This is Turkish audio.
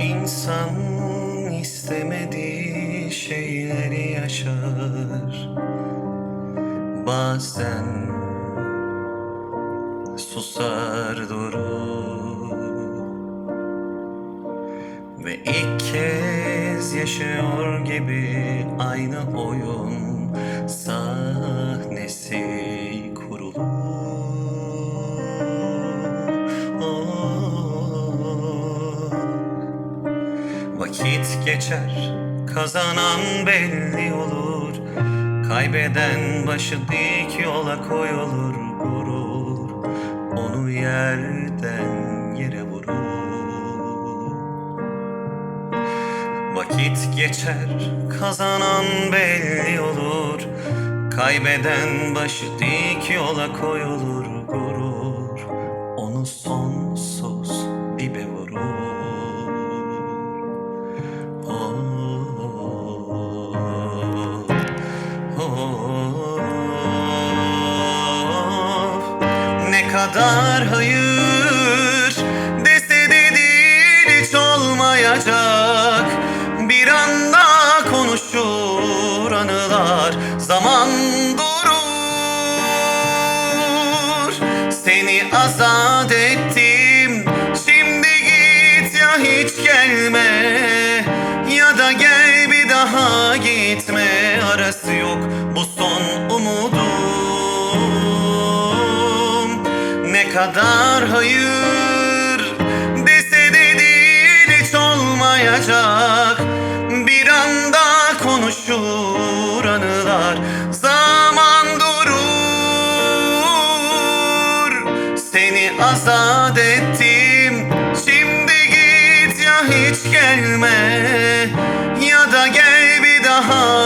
İnsan istemediği şeyleri yaşar. Bazen susar durur. Ve ilk kez yaşıyor gibi aynı oyun sahnesi geçer, kazanan belli olur. Kaybeden başı dik yola koyulur gurur Onu yerden yere vurur. Vakit geçer, kazanan belli olur. Kaybeden başı dik yola koyulur gurur kadar hayır. Dese de değil hiç olmayacak. Bir anda konuşur anılar zaman durur. Seni azat ettim şimdi git ya hiç gelme. Ya da gel bir daha gitme arası yok kadar hayır Dese de hiç olmayacak. Bir anda konuşur anılar Zaman durur. Seni azat ettim Şimdi git ya hiç gelme. Ya da gel bir daha.